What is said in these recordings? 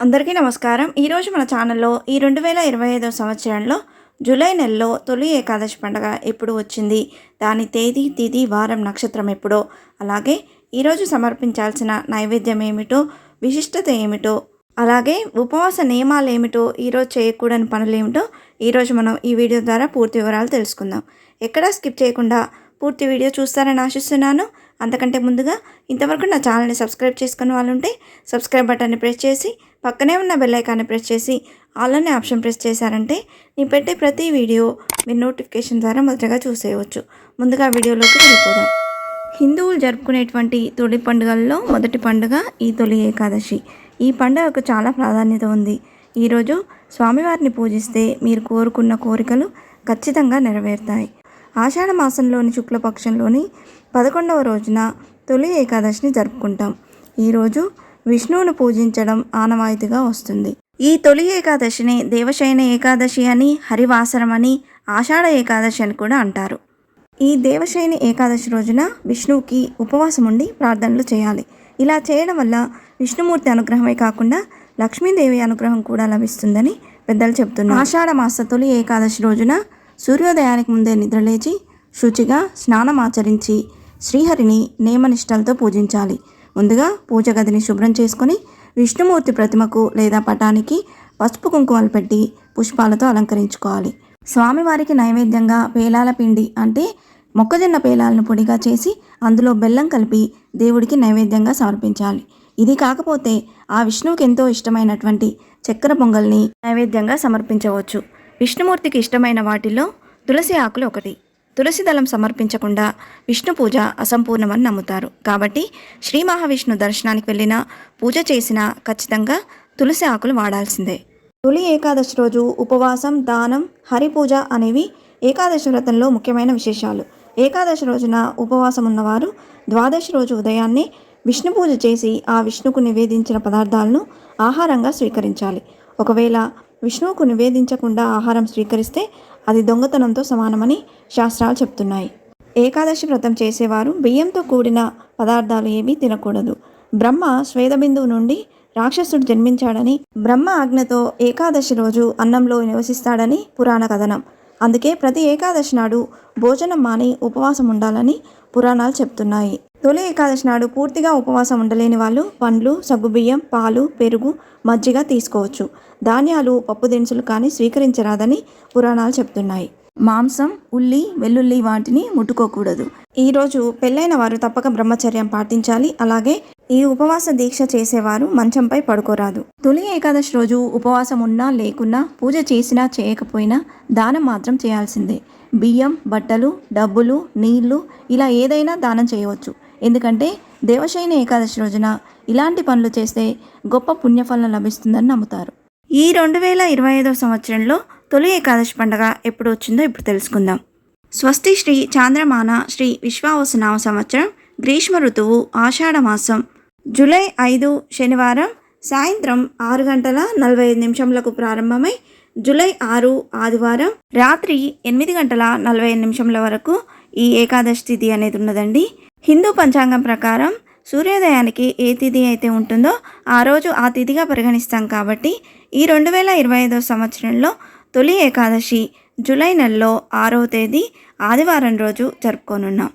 అందరికీ నమస్కారం. ఈరోజు మన ఛానల్లో ఈ రెండు వేల ఇరవై ఐదో సంవత్సరంలో జూలై నెలలో తొలి ఏకాదశి పండుగ ఎప్పుడు వచ్చింది? దాని తేదీ తిది వారం నక్షత్రం ఎప్పుడో? అలాగే ఈరోజు సమర్పించాల్సిన నైవేద్యం ఏమిటో విశిష్టత ఏమిటో అలాగే ఉపవాస నియమాలు ఏమిటో ఈరోజు చేయకూడని పనులు ఏమిటో ఈరోజు మనం ఈ వీడియో ద్వారా పూర్తి వివరాలు తెలుసుకుందాం. ఎక్కడా స్కిప్ చేయకుండా పూర్తి వీడియో చూస్తారని ఆశిస్తున్నాను. అంతకంటే ముందుగా ఇంతవరకు నా ఛానల్ని సబ్స్క్రైబ్ చేసుకున్న వాళ్ళు ఉంటే సబ్స్క్రైబ్ బటన్ని ప్రెస్ చేసి పక్కనే ఉన్న బెల్ ఐకాన్ని ప్రెస్ చేసి ఆల్ అనే ఆప్షన్ ప్రెస్ చేశారంటే నేను పెట్టే ప్రతి వీడియో మీరు నోటిఫికేషన్ ద్వారా మొదటగా చూసేయవచ్చు. ముందుగా వీడియోలోకి వెళ్ళిపోదాం. హిందువులు జరుపుకునేటువంటి తొలి పండుగల్లో మొదటి పండుగ ఈ తొలి ఏకాదశి. ఈ పండుగకు చాలా ప్రాధాన్యత ఉంది. ఈరోజు స్వామివారిని పూజిస్తే మీరు కోరుకున్న కోరికలు ఖచ్చితంగా నెరవేరుతాయి. ఆషాఢ మాసంలోని శుక్లపక్షంలోని పదకొండవ రోజున తొలి ఏకాదశిని జరుపుకుంటాం. ఈరోజు విష్ణువును పూజించడం ఆనవాయితీగా వస్తుంది. ఈ తొలి ఏకాదశిని దేవశయన ఏకాదశి అని హరివాసరం అని ఆషాఢ ఏకాదశి అని కూడా అంటారు. ఈ దేవశయని ఏకాదశి రోజున విష్ణువుకి ఉపవాసం ఉండి ప్రార్థనలు చేయాలి. ఇలా చేయడం వల్ల విష్ణుమూర్తి అనుగ్రహమే కాకుండా లక్ష్మీదేవి అనుగ్రహం కూడా లభిస్తుందని పెద్దలు చెప్తున్నారు ఆషాఢ మాస తొలి ఏకాదశి రోజున సూర్యోదయానికి ముందే నిద్రలేచి శుచిగా స్నానం ఆచరించి శ్రీహరిని నియమనిష్టలతో పూజించాలి. ముందుగా పూజ గదిని శుభ్రం చేసుకుని విష్ణుమూర్తి ప్రతిమకు లేదా పటానికి పసుపు కుంకుమలు పెట్టి పుష్పాలతో అలంకరించుకోవాలి. స్వామివారికి నైవేద్యంగా పేలాల పిండి అంటే మొక్కజొన్న పేలాలను పొడిగా చేసి అందులో బెల్లం కలిపి దేవుడికి నైవేద్యంగా సమర్పించాలి. ఇది కాకపోతే ఆ విష్ణువుకి ఎంతో ఇష్టమైనటువంటి చక్కెర పొంగల్ని నైవేద్యంగా సమర్పించవచ్చు. విష్ణుమూర్తికి ఇష్టమైన వాటిల్లో తులసి ఆకులు ఒకటి. తులసి దళం సమర్పించకుండా విష్ణు పూజ అసంపూర్ణమని నమ్ముతారు. కాబట్టి శ్రీ మహావిష్ణు దర్శనానికి వెళ్ళినా పూజ చేసినా ఖచ్చితంగా తులసి ఆకులు వాడాల్సిందే. తొలి ఏకాదశి రోజు ఉపవాసం దానం హరిపూజ అనేవి ఏకాదశి వ్రతంలో ముఖ్యమైన విశేషాలు. ఏకాదశి రోజున ఉపవాసం ఉన్నవారు ద్వాదశి రోజు ఉదయాన్నే విష్ణు పూజ చేసి ఆ విష్ణుకు నివేదించిన పదార్థాలను ఆహారంగా స్వీకరించాలి. ఒకవేళ విష్ణువుకు నివేదించకుండా ఆహారం స్వీకరిస్తే అది దొంగతనంతో సమానమని శాస్త్రాలు చెప్తున్నాయి. ఏకాదశి వ్రతం చేసేవారు బియ్యంతో కూడిన పదార్థాలు ఏమీ తినకూడదు. బ్రహ్మ శ్వేతబిందువు నుండి రాక్షసుడు జన్మించాడని బ్రహ్మ ఆజ్ఞతో ఏకాదశి రోజు అన్నంలో నివసిస్తాడని పురాణ కథనం. అందుకే ప్రతి ఏకాదశి నాడు భోజనం మాని ఉపవాసం ఉండాలని పురాణాలు చెప్తున్నాయి. తొలి ఏకాదశి నాడు పూర్తిగా ఉపవాసం ఉండలేని వాళ్ళు పండ్లు సగ్గుబియ్యం పాలు పెరుగు మజ్జిగ తీసుకోవచ్చు. ధాన్యాలు పప్పు దినుసులు కానీ స్వీకరించరాదని పురాణాలు చెప్తున్నాయి. మాంసం ఉల్లి వెల్లుల్లి వాటిని ముట్టుకోకూడదు. ఈరోజు పెళ్ళైన వారు తప్పక బ్రహ్మచర్యం పాటించాలి. అలాగే ఈ ఉపవాస దీక్ష చేసేవారు మంచంపై పడుకోరాదు. తొలి ఏకాదశి రోజు ఉపవాసం ఉన్నా లేకున్నా పూజ చేసినా చేయకపోయినా దానం మాత్రం చేయాల్సిందే. బియ్యం బట్టలు డబ్బులు నీళ్ళు ఇలా ఏదైనా దానం చేయవచ్చు. ఎందుకంటే దేవశయన ఏకాదశి రోజున ఇలాంటి పనులు చేస్తే గొప్ప పుణ్యఫలం లభిస్తుందని నమ్ముతారు. ఈ రెండు వేల ఇరవై ఐదవ సంవత్సరంలో తొలి ఏకాదశి పండుగ ఎప్పుడు వచ్చిందో ఇప్పుడు తెలుసుకుందాం. స్వస్తి శ్రీ చాంద్రమాన శ్రీ విశ్వావసనామ సంవత్సరం గ్రీష్మ ఋతువు ఆషాఢ మాసం జూలై ఐదు శనివారం సాయంత్రం ఆరు గంటల నలభై ఐదు నిమిషంలకు ప్రారంభమై జూలై ఆరు ఆదివారం రాత్రి ఎనిమిది గంటల నలభై ఐదు నిమిషంల వరకు ఈ ఏకాదశి తిథి అనేది ఉన్నదండి. హిందూ పంచాంగం ప్రకారం సూర్యోదయానికి ఏ తిథి అయితే ఉంటుందో ఆ రోజు ఆ తిథిగా పరిగణిస్తాం కాబట్టి ఈ రెండు వేల ఇరవై ఐదో సంవత్సరంలో తొలి ఏకాదశి జూలై నెలలో ఆరవ తేదీ ఆదివారం రోజు జరుపుకోనున్నాం.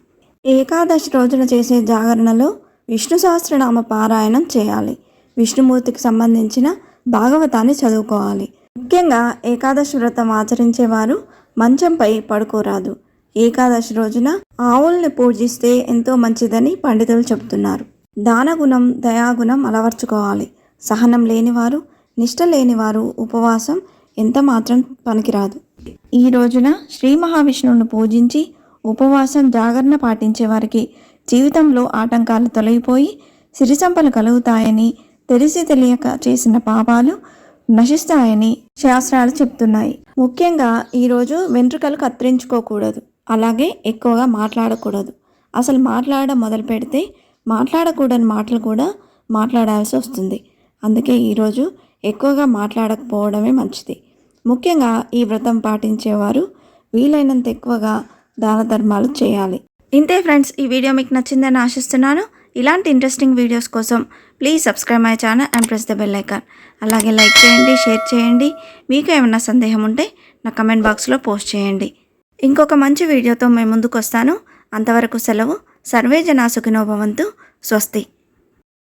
ఏకాదశి రోజున చేసే జాగరణలో విష్ణు సహస్రనామ పారాయణం చేయాలి. విష్ణుమూర్తికి సంబంధించిన భాగవతాన్ని చదువుకోవాలి. ముఖ్యంగా ఏకాదశి వ్రతం ఆచరించేవారు మంచంపై పడుకోరాదు. ఏకాదశి రోజున ఆవుల్ని పూజిస్తే ఎంతో మంచిదని పండితులు చెబుతున్నారు. దానగుణం దయాగుణం అలవర్చుకోవాలి. సహనం లేనివారు నిష్ట లేనివారు ఉపవాసం ఎంత మాత్రం పనికిరాదు. ఈ రోజున శ్రీ మహావిష్ణువును పూజించి ఉపవాసం జాగరణ పాటించే వారికి జీవితంలో ఆటంకాలు తొలగిపోయి సిరి సంపలు కలుగుతాయని తెలిసి తెలియక చేసిన పాపాలు నశిస్తాయని శాస్త్రాలు చెప్తున్నాయి ముఖ్యంగా ఈరోజు వెంట్రుకలు కత్తిరించుకోకూడదు. అలాగే ఎక్కువగా మాట్లాడకూడదు. అసలు మాట్లాడడం మొదలు పెడితే మాట్లాడకూడని మాటలు కూడా మాట్లాడాల్సి వస్తుంది. అందుకే ఈరోజు ఎక్కువగా మాట్లాడకపోవడమే మంచిది. ముఖ్యంగా ఈ వ్రతం పాటించేవారు వీలైనంత ఎక్కువగా దాన ధర్మాలు చేయాలి. ఇంతే ఫ్రెండ్స్ ఈ వీడియో మీకు నచ్చిందని ఆశిస్తున్నాను. ఇలాంటి ఇంట్రెస్టింగ్ వీడియోస్ కోసం please subscribe my channel and press the bell icon అలాగే లైక్ చేయండి షేర్ చేయండి. మీకు ఏమైనా సందేహం ఉంటే నా కమెంట్ బాక్స్లో పోస్ట్ చేయండి. ఇంకొక మంచి వీడియోతో మేము ముందుకు వస్తాను అంతవరకు సెలవు. సర్వే జనా సుఖినోభవంతు స్వస్తి.